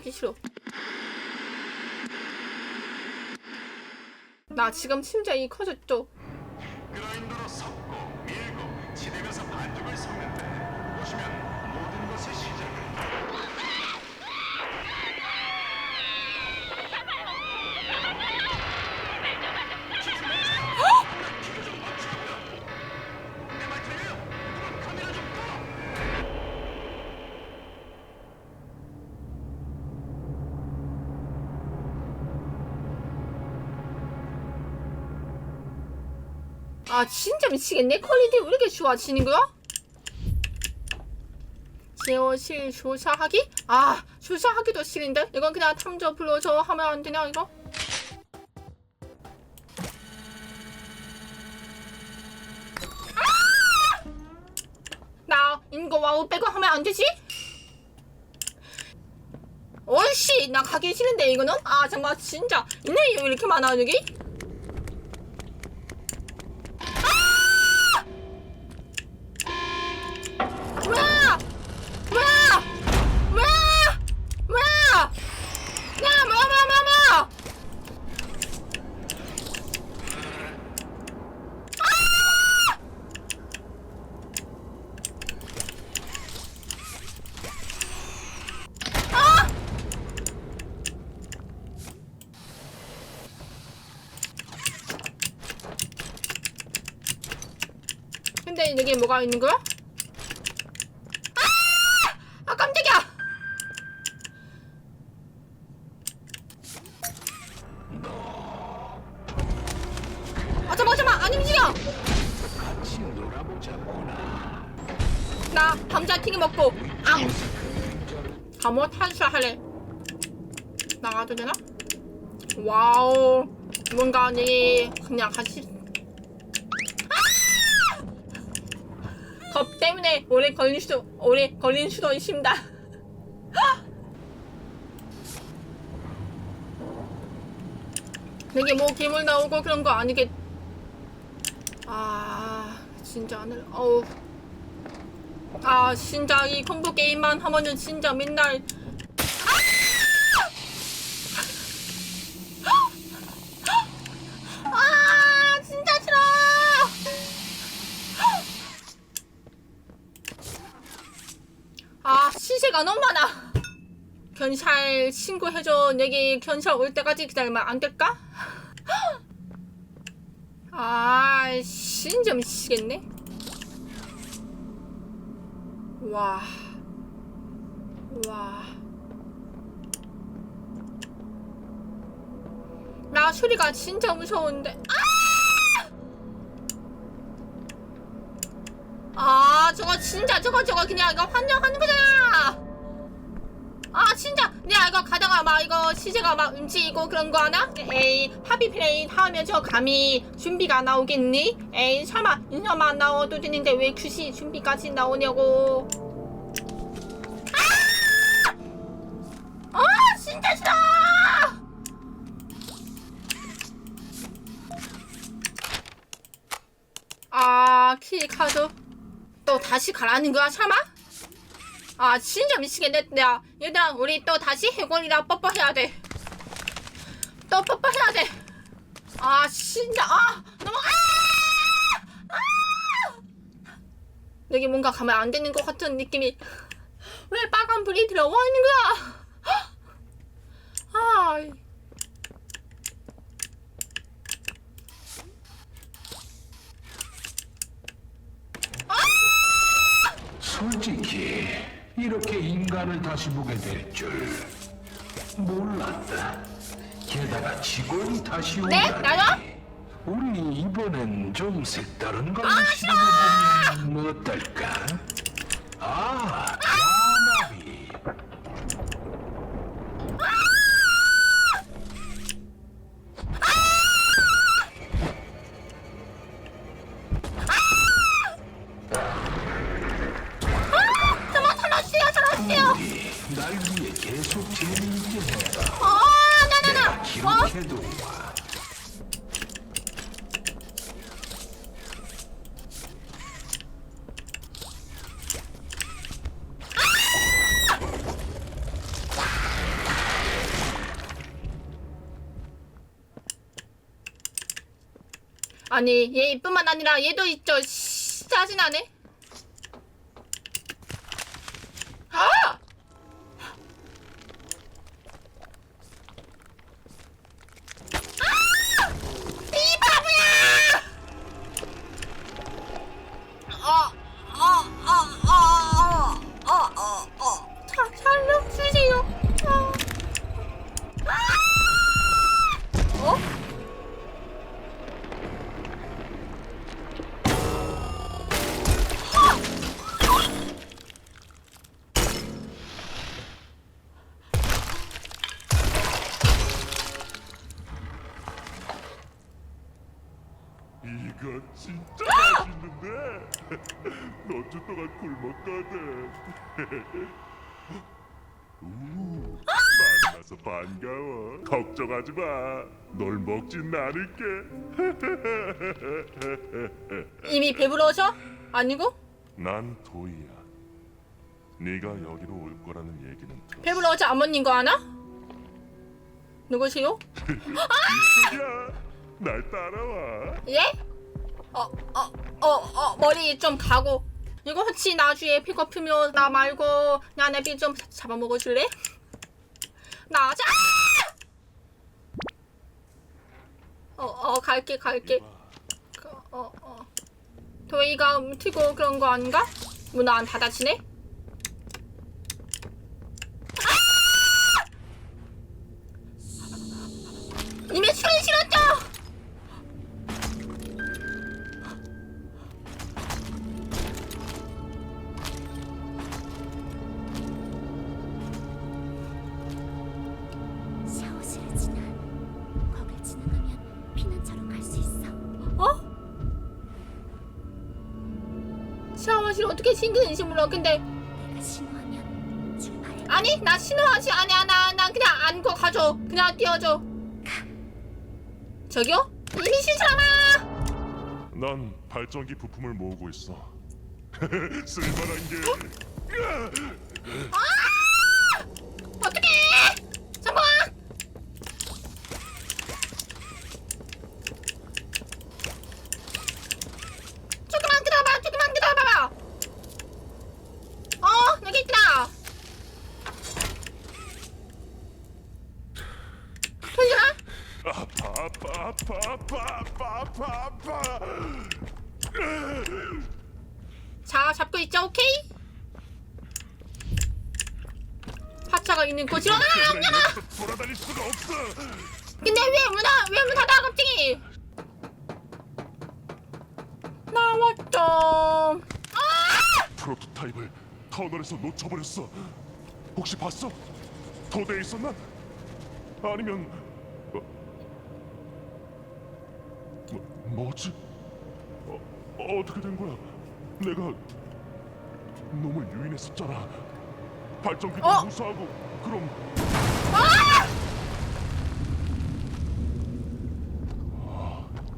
하기 싫어. 나 지금 심장이 커졌죠. 아 진짜 미치겠네. 퀄리티 왜 이렇게 좋아지는 거야? 제어실 조사하기? 아 조사하기도 싫은데? 이건 그냥 탐정 불러서 하면 안 되냐 이거? 아! 나 인거 와우 빼고 하면 안 되지? 어이씨 나 가기 싫은데 이거는? 아 정말 진짜 인내이 왜 이렇게 많아 여기? 뭐야! 뭐야! 뭐야! 뭐야! 야, 뭐야, 뭐야, 뭐야, 뭐야! 아! 아! 근데 여기 뭐가 있는 거야? 아 깜짝이야! 아 잠깐만 잠깐만 안 움직여! 나 감자 튀김 먹고 앙! 감어 탄수 할래 나가도 되나? 와우 뭔가 이 그냥 같이 아! 겁 때문에 오래 걸릴 수도 오래 걸릴 수도 있습니다. 여기 뭐 괴물 나오고 그런 거 아니겠? 아 진짜 안 해. 어우. 아 진짜 이 컴보 게임만 하면은 진짜 맨날 아! 아 진짜 싫어. 아 시세가 너무 많아. 견찰 신고해줘. 여기 견찰 올 때까지 기다리면 안 될까? 아 진짜 미치겠네. 와. 와. 나 소리가 진짜 무서운데. 아! 아, 저거 진짜 저거 저거 그냥 이거 환영하는 거잖아. 아, 진짜. 내가 이거 가다가 막 이거 시제가 막 움직이고 그런 거 하나? 에이, 하비 플레이 하면 저 감히 준비가 나오겠니? 에이, 설마 인형만 나와도 되는데 왜 굳이 준비까지 나오냐고. 아! 아, 진짜 싫어! 아, 키 카드. 또 다시 가라는 거야, 설마? 아, 진짜 미치겠네. 야, 얘들아, 우리 또 다시 해골이랑 뽀뽀해야 돼. 또 뽀뽀해야 돼. 아, 진짜, 아, 너무, 아! 아! 여기 뭔가 가면 안 되는 것 같은 느낌이. 왜 빨간 불이 들어와 있는 거야? 아, 솔직히 이렇게 인간을 다시 보게 될 줄 몰랐다. 게다가 직원이 다시 네? 오다니. 나요? 우리 이번엔 좀 색다른 걸로 아, 시도해보면 어떨까? 아니 얘 이뿐만 아니라 얘도 있죠. 씨, 짜증나네. 굶었거든 우 만나서 반가워 걱정하지 마 널 먹진 않을게 이미 배부러져? 아니고? 난 도희야 네가 여기로 올 거라는 얘기는 들었어 배부러져 아버님 거 아나? 누구세요? 이쪽이야 날 따라와 예? 어, 어, 어, 어, 머리 좀 가고. 이거 혹시 나중에 픽업이면 나 말고 나 내비 좀 잡아먹어 줄래? 나자! 어, 어, 갈게, 갈게. 그, 어, 어. 도희가 튀고 그런 거 아닌가? 문 안 닫아지네? 어떻게 신근지 몰라. 근데 내가 신호하면 출발해. 아니 나 신호하지. 아니야 나, 나 그냥 안고 가줘 그냥 띄워줘. 저기요? 이미 신사람아 난 발전기 부품을 모으고 있어. 쓸만한 게. 어떡해 잠깐만 조금만 기다려봐 조금만 기다려봐 어 여기 있다 돌려라 아파 아파 자 잡고 있자 오케이? 파차가 있는 곳으로 아 수가 없어 근데 왜 문아 왜문 닫아 갑자기? 나왔죠. 프로토타입을 터널에서 놓쳐버렸어. 혹시 봤어? 도대에 있었나? 아니면 어, 뭐, 뭐지? 어, 어떻게 된 거야? 내가 놈을 유인했었잖아 발전기도 어? 무사하고 그럼 아,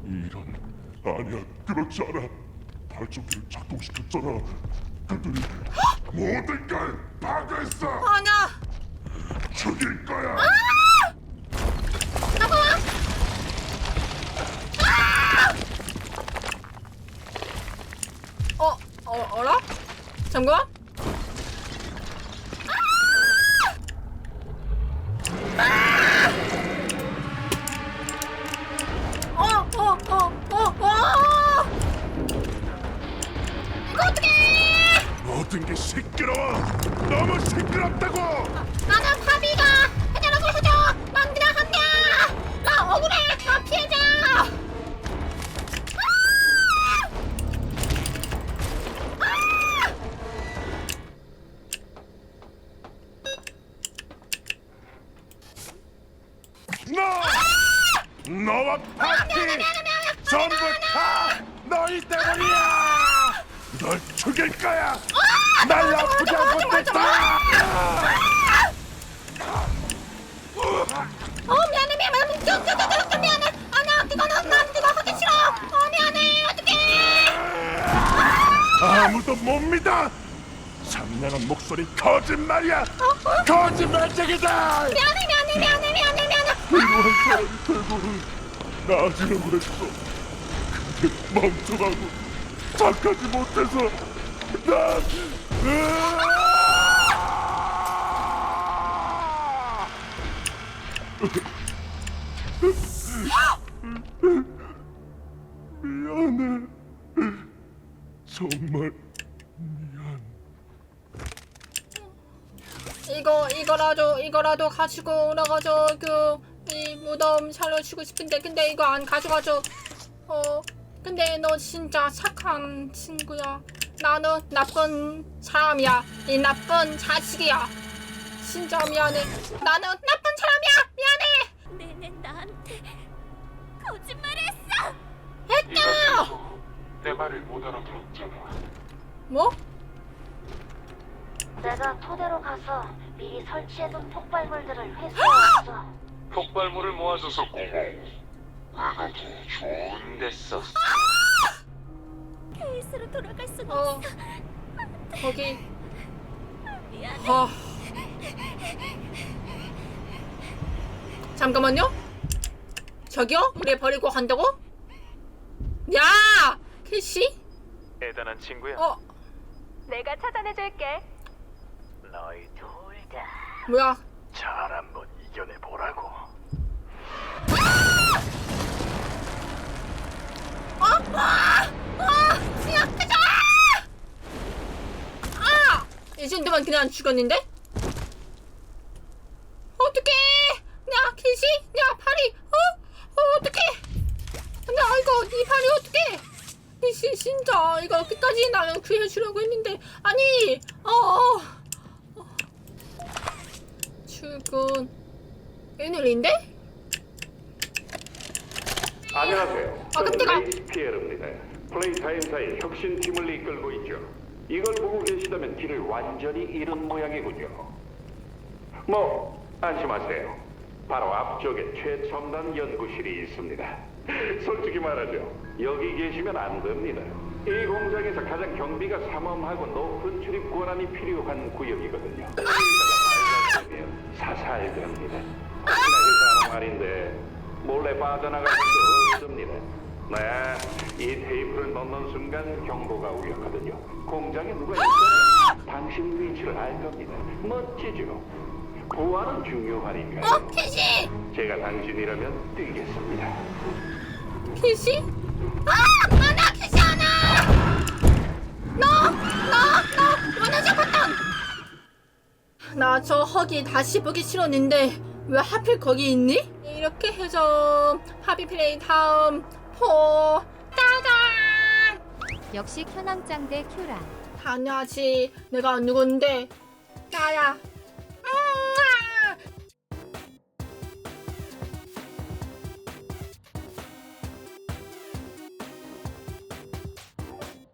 이런 아니야. 그렇지 않아. 발전기를 작동시켰잖아 그들이 모든 걸 파괴했어. 아니야. 죽일 거야. 잠 잠깐만 어, 어, 어, 어, 어! 이거 어떡해! 모든 게 시끄러워 너무 시끄럽다고 나는 너 너와 파티 전부 다 너희 때문이야. 널 죽일 거야. 날 아프게 하고 됐다. 어 미안해 미안해. 쭈쭈쭈쭈 미안해. 아니야 그거는 난 그거 하기 싫어. 어 미안해. 어떡해. 아무도 못 믿어. 찬양한 목소리 거짓말이야. 거짓말쟁이다 미안해 미안해 미안해 미안해 미안해 필요한 사람이 결국은 나아지려고 했어. 멍청하고 착하지 못해서 난 미안해. 정말 미안. 이거 이거라도 이거라도 가지고 오라가지고 그 이 무덤 살려주고 싶은데 근데 이거 안 가져가죠. 어 근데 너 진짜 착한 친구야. 나는 나쁜 사람이야. 이 나쁜 자식이야. 진짜 미안해. 나는 나쁜 사람이야. 미안해. 내내 나한테 거짓말했어. 했다. 내 말을 못 알아들었잖아 뭐? 내가 토대로 가서 미리 설치해둔 폭발물들을 회수해왔어. 폭발물을 모아줘서 고마워. 아가도 좋은 데 썼어. 케이스로 돌아갈 순 어 없어. 거기 미안해. 아 잠깐만요. 저기요? 우리 버리고 간다고? 야, 캐시? 대단한 친구야. 어, 내가 찾아내줄게. 너희 둘 다 잘 뭐야? 한번 이겨내 보라고. 아, 아, 아, 그냥 가자! 아, 이 정도만 그냥 죽었는데? 어떡해! 야, 캐시? 야, 팔이, 어? 어, 어떡해! 나 이거, 이 팔이 어떡해! 캐시, 진짜, 이거 끝까지 나는 구해주려고 했는데, 아니, 어, 어. 어. 출근. 웬일인데? 안녕하세요. 아, 깜짝아. 레이스 피에르입니다. 플레이 타임사의 혁신팀을 이끌고 있죠. 이걸 보고 계시다면 길을 완전히 잃은 모양이군요. 뭐 안심하세요. 바로 앞쪽에 최첨단 연구실이 있습니다. 솔직히 말하죠. 여기 계시면 안 됩니다. 이 공장에서 가장 경비가 삼엄하고 높은 출입 권한이 필요한 구역이거든요. 의사가 발각되면 사살됩니다. 혹시나 회사는 말인데 몰래 빠져나갈 수도 없습니다. 네, 이 테이프를 넣는 순간 경보가 울렸거든요. 공장에 누가 있어요? 당신 위치를 알 겁니다. 멋지죠? 보안은 중요하니까요. 어, 캐시! 제가 당신이라면 뛰겠습니다. 캐시? 아! 아, 나 캐시 하나! 너! 너! 너! 원하지 버튼! 나저 허기 다시 보기 싫었는데 왜 하필 거기 있니? 이렇게 해서 하비 플레이 다음. 포. 따단! 역시 켜낭짱 대 큐라. 당연하지. 내가 누군데? 나야